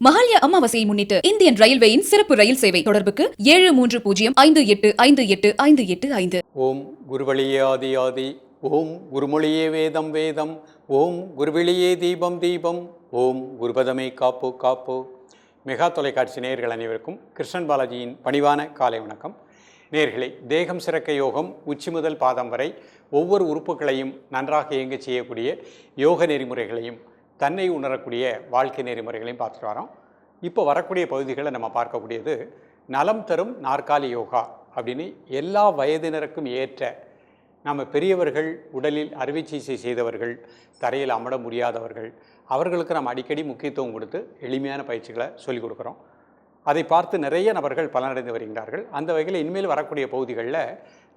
மகாலய அமாவாசையை முன்னிட்டு இந்தியன் ரயில்வேயின் சிறப்பு ரயில் சேவை தொடர்புக்கு ஏழு மூன்று பூஜ்ஜியம் ஐந்து எட்டு ஐந்து எட்டு ஐந்து எட்டு ஐந்து. ஓம் குருவழியே ஆதி ஆதி ஓம் குருமொழியே வேதம் வேதம் ஓம் குருவெளியே தீபம் தீபம் ஓம் குருபதமே காப்பு காப்பு. மெகா தொலைக்காட்சி நேயர்கள் அனைவருக்கும் கிருஷ்ணன் பாலாஜியின் பணிவான காலை வணக்கம். நேர்களை தேகம் சிறக்க யோகம் உச்சி முதல் பாதம் வரை ஒவ்வொரு உறுப்புகளையும் நன்றாக இயங்க செய்யக்கூடிய யோக நெறிமுறைகளையும் தன்னை உணரக்கூடிய வாழ்க்கை நெறிமுறைகளையும் பார்த்துட்டு வரோம். இப்போ வரக்கூடிய பகுதிகளை நம்ம பார்க்கக்கூடியது நலம் தரும் நாற்காலி யோகா அப்படின்னு எல்லா வயதினருக்கும் ஏற்ற நம்ம பெரியவர்கள் உடலில் அறுவை சிகிச்சை செய்தவர்கள் தரையில் அமர முடியாதவர்கள் அவர்களுக்கு நம்ம அடிக்கடி முக்கியத்துவம் கொடுத்து எளிமையான பயிற்சிகளை சொல்லிக் கொடுக்குறோம். அதை பார்த்து நிறைய நபர்கள் பலனடைந்து வருகின்றார்கள். அந்த வகையில் இனிமேல் வரக்கூடிய பகுதிகளில்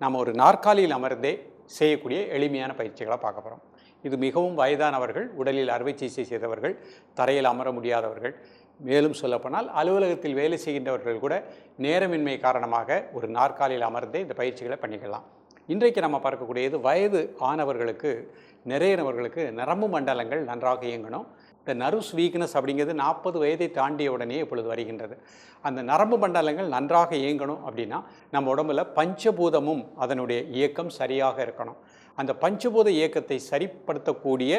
நாம் ஒரு நாற்காலியில் அமர்ந்தே செய்யக்கூடிய எளிமையான பயிற்சிகளை பார்க்க போகிறோம் இது மிகவும் வயதானவர்கள் உடலில் அறுவை சிகிச்சை செய்தவர்கள் தரையில் அமர முடியாதவர்கள். மேலும் சொல்லப்போனால் அலுவலகத்தில் வேலை செய்கின்றவர்கள் கூட நேரமின்மை காரணமாக ஒரு நாற்காலியில் அமர்ந்தே இந்த பயிற்சிகளை பண்ணிக்கலாம். இன்றைக்கு நம்ம பார்க்கக்கூடியது வயது ஆனவர்களுக்கு நிறையினவர்களுக்கு நரம்பு மண்டலங்கள் நன்றாக இயங்கணும். இந்த நர்வ்ஸ் வீக்னஸ் அப்படிங்கிறது நாற்பது வயதை தாண்டிய உடனே இப்பொழுது வருகின்றது. அந்த நரம்பு மண்டலங்கள் நன்றாக இயங்கணும் அப்படின்னா நம்ம உடம்புல பஞ்சபூதமும் அதனுடைய இயக்கம் சரியாக இருக்கணும். அந்த பஞ்சபூத இயக்கத்தை சரிப்படுத்தக்கூடிய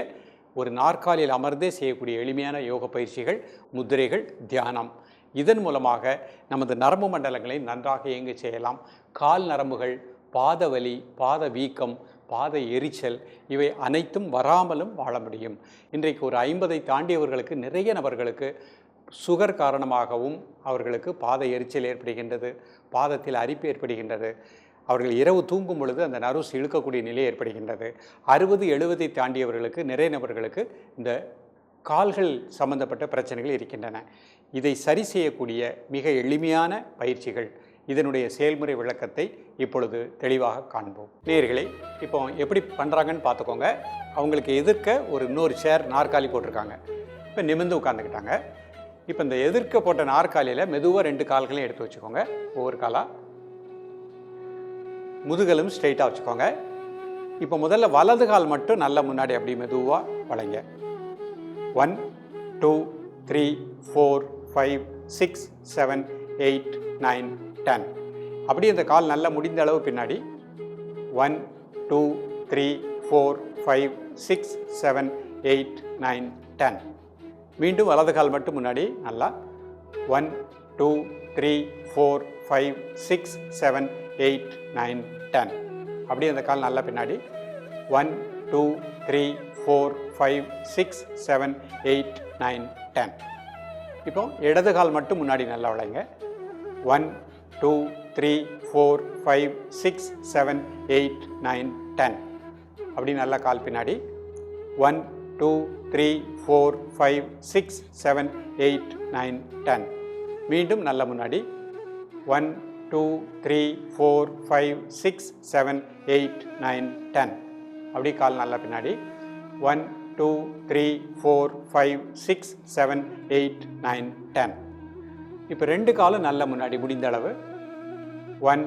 ஒரு நாற்காலியில் அமர்ந்தே செய்யக்கூடிய எளிமையான யோக பயிற்சிகள் முதிரைகள் தியானம். இதன் மூலமாக நமது நரம்பு மண்டலங்களை நன்றாக இயங்க செய்யலாம். கால் நரம்புகள் பாத வலி பாத வீக்கம் பாத எரிச்சல் இவை அனைத்தும் வராமலும் வாழ முடியும். இன்றைக்கு ஒரு ஐம்பதை தாண்டியவர்களுக்கு நிறைய நபர்களுக்கு சுகர் காரணமாகவும் அவர்களுக்கு பாத எரிச்சல் ஏற்படுகின்றது பாதத்தில் அரிப்பு ஏற்படுகின்றது. அவர்கள் இரவு தூங்கும் பொழுது அந்த நர்வ்ஸ் இழுக்கக்கூடிய நிலை ஏற்படுகின்றது. அறுபது எழுபதை தாண்டியவர்களுக்கு நிறைய நபர்களுக்கு இந்த கால்கள் சம்பந்தப்பட்ட பிரச்சனைகள் இருக்கின்றன. இதை சரி செய்யக்கூடிய மிக எளிமையான பயிற்சிகள் இதனுடைய செயல்முறை விளக்கத்தை இப்பொழுது தெளிவாக காண்போம். நேர்களை இப்போ எப்படி பண்ணுறாங்கன்னு பார்த்துக்கோங்க. அவங்களுக்கு எதிர்க்க ஒரு இன்னொரு சேர் நாற்காலி போட்டிருக்காங்க. இப்போ நிமிர்ந்து உட்காந்துக்கிட்டாங்க இப்போ இந்த எதிர்க்க போட்ட நாற்காலியில் மெதுவாக ரெண்டு கால்களையும் எடுத்து வச்சுக்கோங்க. ஒவ்வொரு காலாக முதுகலும் ஸ்ட்ரைட்டாக வச்சுக்கோங்க. இப்போ முதல்ல வலது கால் மட்டும் நல்ல முன்னாடி அப்படி மெதுவாக வளைங்க. One two three four five six seven eight nine ten அப்படியே இந்த கால் நல்லா முடிந்த அளவு பின்னாடி. One two three four five six seven eight nine ten மீண்டும் வலது கால் மட்டும் முன்னாடி நல்லா. One two three four five six seven eight nine ten. அப்படியே அந்த கால் நல்லா பின்னாடி. One two three four five six seven eight nine ten. இப்போ இடது கால் மட்டும் முன்னாடி நல்லா விளைங்க. One two three four five six seven eight nine ten. அப்படி நல்லா கால் பின்னாடி. One two three four five six seven eight nine ten. மீண்டும் நல்ல முன்னாடி. One two three four five six seven eight nine ten அப்படி கால் நல்லா பின்னாடி. One two three four five six seven eight nine ten இப்போ ரெண்டு காலும் நல்ல முன்னாடி முடிந்த அளவு. One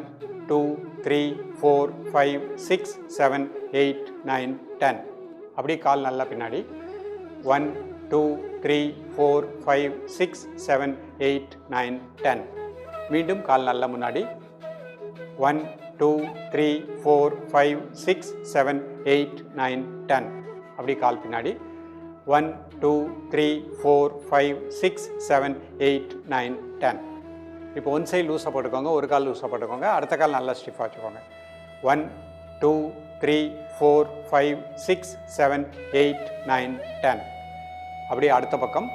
two three four five six seven eight nine ten அப்படி கால் நல்லா பின்னாடி. One two three four five six seven eight nine ten மீண்டும் கால் நல்ல முன்னாடி. One two three four five six seven eight nine ten அப்படி கால் பின்னாடி. One two three four five six seven eight nine ten இப்போ ஒன் சைடு லூஸாக போட்டுக்கோங்க ஒரு கால் லூஸாக போட்டுக்கோங்க அடுத்த கால் நல்லா ஸ்டிஃபாக வச்சுக்கோங்க. One two three four five six seven eight nine ten அப்படியே அடுத்த பக்கம்.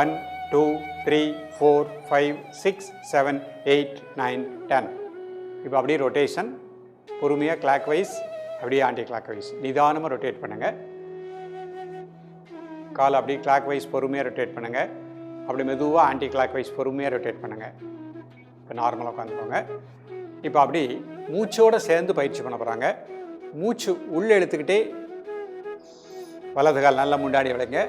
One two three four five six seven eight nine ten இப்போ அப்படியே ரொட்டேஷன் பொறுமையாக கிளாக் வைஸ் அப்படியே ஆண்டி கிளாக் வைஸ் நிதானமாக ரொட்டேட் பண்ணுங்கள் கால் அப்படியே கிளாக் வைஸ் பொறுமையாக ரொட்டேட் பண்ணுங்கள் அப்படி மெதுவாக ஆன்டி கிளாக் வைஸ் பொறுமையாக ரொட்டேட் பண்ணுங்கள் இப்போ நார்மலாக உட்காந்துக்கோங்க. இப்போ அப்படி மூச்சோடு சேர்ந்து பயிற்சி பண்ண போகிறாங்க மூச்சு உள்ளே எடுத்துக்கிட்டே வலது கால் நல்லா முன்னாடி விளைங்க.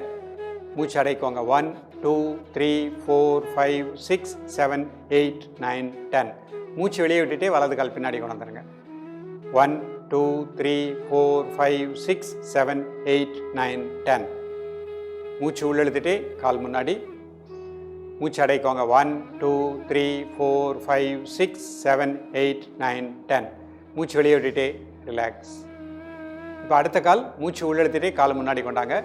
மூச்சு அடைக்கோங்க. One two three four five six seven eight nine ten. மூச்சு வெளியே விட்டுட்டே வலது கால் பின்னாடி கொண்டு வந்துருங்க. One two three four five six seven eight nine ten. மூச்சு உள்ளெழுத்துட்டு கால் முன்னாடி. மூச்சு அடைக்கோங்க. One two three four five six seven eight nine ten. மூச்சு வெளியே விட்டுட்டு ரிலாக்ஸ். இப்போ அடுத்த கால் மூச்சு உள்ளெழுத்துட்டே கால் முன்னாடி கொண்டாங்க.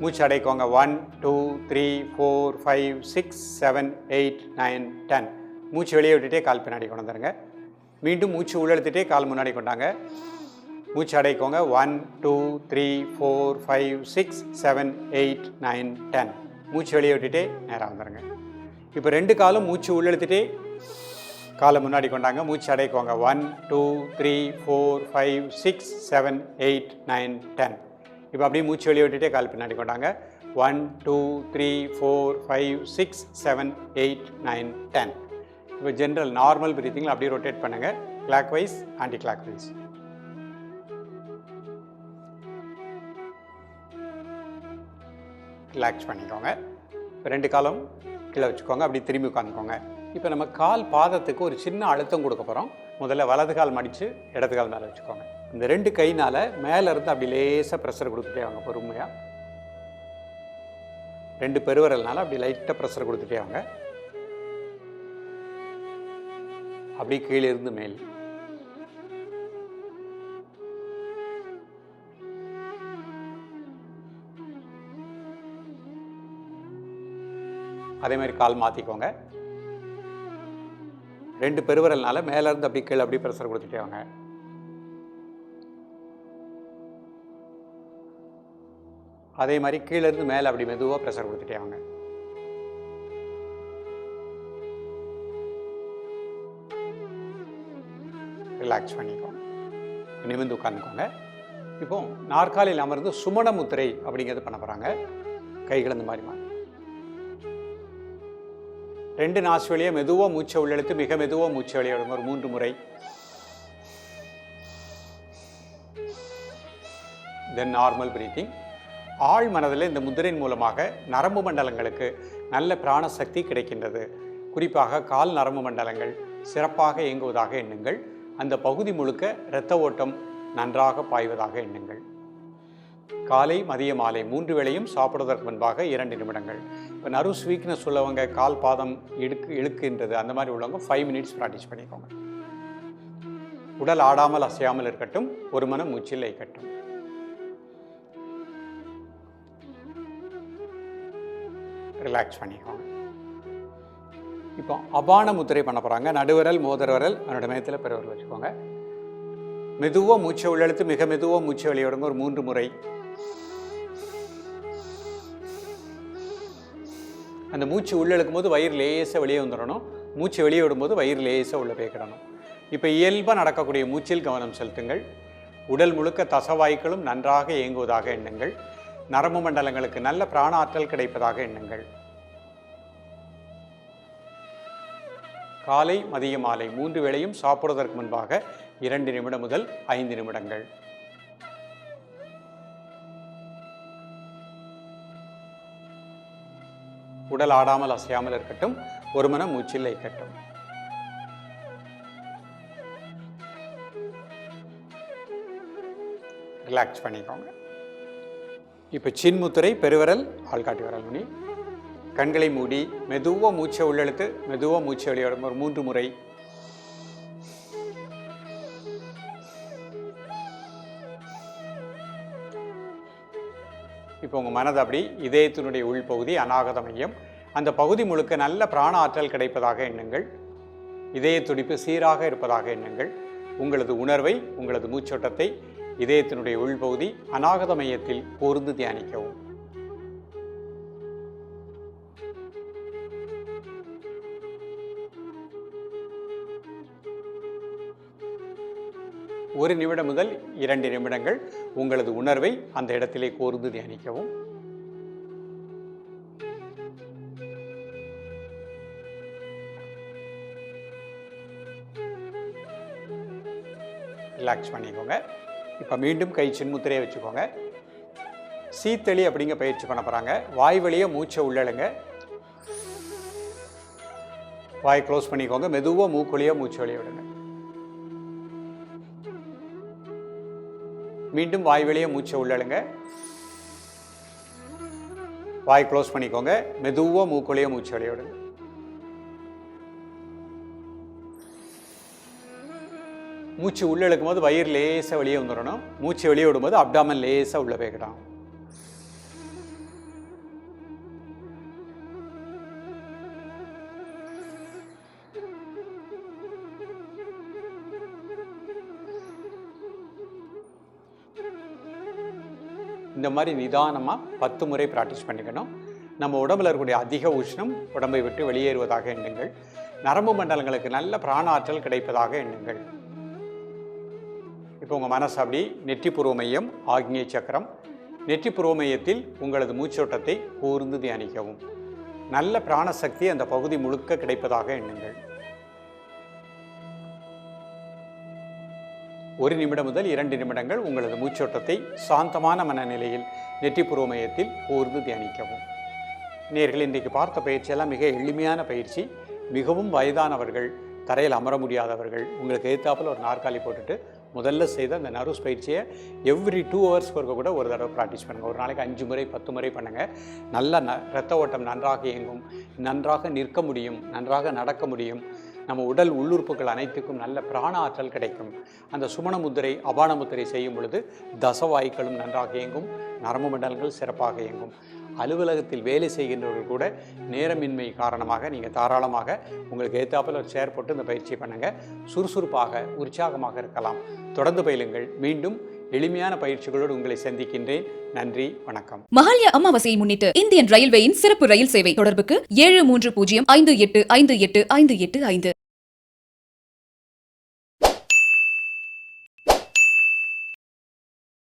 மூச்சு அடைக்கோங்க one two three four five six seven eight nine ten மூச்சு வெளியே விட்டுட்டே கால் பின்னாடி கொண்டு வந்துருங்க. மீண்டும் மூச்சு உள்ளெடுத்துட்டே கால் முன்னாடி கொண்டாங்க. மூச்சு அடைக்கோங்க one two three four five six seven eight nine ten மூச்சு வெளியே விட்டுட்டே நேராக வந்துடுங்க இப்போ ரெண்டு காலும் மூச்சு உள்ளெழுத்துட்டே காலை முன்னாடி கொண்டாங்க. மூச்சு அடைக்கோங்க one two three four five six seven eight nine ten இப்போ அப்படியே மூச்சு வெளியே விட்டுட்டே கால் பின்னாடி கொண்டாங்க. One two three four five six seven eight nine ten இப்போ ஜென்ரல் நார்மல் பிரீத்திங்கில் அப்படியே ரொட்டேட் பண்ணுங்கள் clockwise anti clock wise relax பண்ணிக்கோங்க. இப்போ ரெண்டு காலம் கீழே வச்சுக்கோங்க. அப்படி திரும்பி உட்காந்துக்கோங்க. இப்போ நம்ம கால் பாதத்துக்கு ஒரு சின்ன அழுத்தம் கொடுக்க போகிறோம். முதல்ல வலது கால் மடித்து இடது கால் மேலே வச்சுக்கோங்க. இந்த ரெண்டு கைனால் மேலே இருந்து அப்படி லேசாக ப்ரெஷர் கொடுத்துட்டே வாங்க பொறுமையாக ரெண்டு பெருவரல்னால அப்படி லைட்டாக ப்ரெஷர் கொடுத்துட்டே வாங்க. அப்படி கீழே இருந்து மேல். அதே மாதிரி கால் மாற்றிக்கோங்க ரெண்டு பெருவரல்னால மேலே இருந்து அப்படி கீழே அப்படி ப்ரெஷர் கொடுத்துட்டே வாங்க. அதே மாதிரி கீழே இருந்து மேலே அப்படி மெதுவாக ப்ரெஷர் கொடுத்துட்டே வாங்க. ரிலாக்ஸ் பண்ணிக்கோங்க. நிமிர்ந்து உட்காந்துக்கோங்க இப்போ நாற்காலியில் அமர்ந்து சுமண முத்திரை அப்படிங்கிறது பண்ண போகிறாங்க கைகள் இந்த மாதிரி மாதிரி ரெண்டு நாசு வழியே மெதுவாக மூச்சை உள்ளெழுத்து மிக மெதுவாக மூச்சை வெளியே விடுங்க ஒரு மூன்று முறை. தென் நார்மல் பிரீத்திங் ஆழ் மனதில் இந்த முதிரையின் மூலமாக நரம்பு மண்டலங்களுக்கு நல்ல பிராணசக்தி கிடைக்கின்றது. குறிப்பாக கால் நரம்பு மண்டலங்கள் சிறப்பாக இயங்குவதாக எண்ணுங்கள். அந்த பகுதி முழுக்க இரத்த ஓட்டம் நன்றாக பாய்வதாக எண்ணுங்கள். காலை மதிய மாலை மூன்று வேளையும் சாப்பிடுவதற்கு முன்பாக இரண்டு நிமிடங்கள். இப்போ நறு ஸ்வீக்னஸ் உள்ளவங்க கால் பாதம் இழுக்கு இழுக்குன்றது அந்த மாதிரி உள்ளவங்க ஃபைவ் மினிட்ஸ் ப்ராக்டிஸ் பண்ணிக்கோங்க. உடல் ஆடாமல் அசையாமல் இருக்கட்டும் ஒரு மனம் மூச்சில் இருக்கட்டும் ரிலாக்ஸ் பண்ணிக்கோங்க. இப்போ அபான முத்திரை பண்ண போகிறாங்க நடுவரல் மோதரவரல் விரல் மேத்தில் மையத்தில் வச்சுக்கோங்க. மெதுவாக மூச்சை உள்ளெழுத்து மிக மெதுவாக மூச்சை வெளியிடுங்க ஒரு மூன்று முறை. அந்த மூச்சு உள்ளே இழுக்கும்போது வயிறு லேசாக வெளியே வந்துடணும். மூச்சு வெளியே விடும்போது வயிறு லேசாக உள்ளே போய்க்கிடணும் இப்போ இயல்பாக நடக்கக்கூடிய மூச்சில் கவனம் செலுத்துங்கள். உடல் முழுக்க தசவாய்க்களும் நன்றாக இயங்குவதாக எண்ணுங்கள். நரம்பு மண்டலங்களுக்கு நல்ல பிராண ஆற்றல் கிடைப்பதாக எண்ணுங்கள். காலை மதிய மாலை மூன்று வேளையும் சாப்பிடுவதற்கு முன்பாக இரண்டு நிமிடம் முதல் ஐந்து நிமிடங்கள். உடல் ஆடாமல் அசையாமல் இருக்கட்டும் ஒரு மன மூச்சில் இருக்கட்டும். ரிலாக்ஸ் பண்ணிக்கோங்க. இப்போ சின்முத்திரை பெருவரல் ஆள்காட்டி வரல் நுனி கண்களை மூடி மெதுவாக மூச்சை உள்ளெழுத்து மெதுவாக மூச்சை வெளியிடும் ஒரு மூன்று முறை இப்போ உங்கள் மனது அப்படி இதயத்தினுடைய உள்பகுதி அநாகத மையம் அந்த பகுதி முழுக்க நல்ல பிராண ஆற்றல் கிடைப்பதாக எண்ணுங்கள். இதய துடிப்பு சீராக இருப்பதாக எண்ணுங்கள். உங்களது உணர்வை உங்களது மூச்சோட்டத்தை இதயத்தினுடைய உள்பகுதி அநாகத மையத்தில் பொருந்து தியானிக்கவும். ஒரு நிமிடம் முதல் இரண்டு நிமிடங்கள் உங்களது உணர்வை அந்த இடத்திலே கோர்ந்து தியானிக்கவும். ரிலாக்ஸ் பண்ணிக்கோங்க. இப்போ மீண்டும் கை சின்முத்திரையை வச்சுக்கோங்க. சீத்தளி அப்படிங்க பயிற்சி பண்ண போகிறாங்க வாய் வழியே மூச்சை உள்ளழுங்க. வாய் க்ளோஸ் பண்ணிக்கோங்க. மெதுவாக மூக்குழியாக மூச்சு வழியை விடுங்க. மீண்டும் வாய் வெளியே மூச்சை உள்ளழுங்க. வாய் க்ளோஸ் பண்ணிக்கோங்க. மெதுவாக மூக்குலையே மூச்சு வெளியிடுங்க. மூச்சு உள்ளே இழுக்கும் போது வயிறு லேசாக வெளியே வந்துடணும். மூச்சு வெளியே விடும்போது அப்டாமன் லேசாக உள்ளே போய்க்கிட்டான் இந்த மாதிரி நிதானமாக பத்து முறை ப்ராக்டிஸ் பண்ணிக்கணும். நம்ம உடம்பில் இருக்கக்கூடிய அதிக உஷ்ணம் உடம்பை விட்டு வெளியேறுவதாக எண்ணுங்கள். நரம்பு மண்டலங்களுக்கு நல்ல பிராணாற்றல் கிடைப்பதாக எண்ணுங்கள். இப்போ உங்கள் மனசு அப்படி நெற்றிப்புருவ மையம் ஆக்னிய சக்கரம். நெற்றிப்புருவ மையத்தில் உங்களது மூச்சோட்டத்தை கூர்ந்து தியானிக்கவும். நல்ல பிராணசக்தி அந்த பகுதி முழுக்க கிடைப்பதாக எண்ணுங்கள். ஒரு நிமிடம் முதல் இரண்டு நிமிடங்கள் உங்களது மூச்சோட்டத்தை சாந்தமான மனநிலையில் நெற்றிப்புருவ மையத்தில் கூர்ந்து தியானிக்கவும். நேர்கள் இன்றைக்கு பார்த்த பயிற்சியெல்லாம் மிக எளிமையான பயிற்சி. மிகவும் வயதானவர்கள் தரையில் அமர முடியாதவர்கள் உங்களுக்கு எதிர்த்தாப்பில் ஒரு நாற்காலி போட்டுட்டு முதல்ல செய்த அந்த நர்வஸ் பயிற்சியை எவ்ரி டூ ஹவர்ஸ் ஒருக்க கூட ஒரு தடவை ப்ராக்டிஸ் பண்ணுங்கள் ஒரு நாளைக்கு அஞ்சு முறை பத்து முறை பண்ணுங்கள் நல்ல ந ரத்த ஓட்டம் நன்றாக இயங்கும் நன்றாக நிற்க முடியும் நன்றாக நடக்க முடியும். நம்ம உடல் உள்ளுறுப்புகள் அனைத்துக்கும் நல்ல பிராண ஆற்றல் கிடைக்கும். அந்த சுமண முத்திரை அபான முத்திரை செய்யும் பொழுது தசவாய்க்களும் நன்றாக இயங்கும் நரம்பு மண்டலங்கள் சிறப்பாக இயங்கும். அலுவலகத்தில் வேலை செய்கின்றவர்கள் கூட நேரமின்மை காரணமாக நீங்கள் தாராளமாக உங்களுக்கு ஏத்தாப்பில் ஒரு சேர் போட்டு இந்த பயிற்சி பண்ணுங்கள் சுறுசுறுப்பாக உற்சாகமாக இருக்கலாம். தொடர்ந்து பயிலுங்கள். மீண்டும் எளிமையான பயிற்சிகளோடு உங்களை சந்திக்கின்றேன். நன்றி வணக்கம். மகாலய அமாவாசையை முன்னிட்டு இந்தியன் ரயில்வேயின் சிறப்பு ரயில் சேவை தொடர்புக்கு ஏழு மூன்று பூஜ்ஜியம் ஐந்து எட்டு ஐந்து எட்டு ஐந்து எட்டு ஐந்து.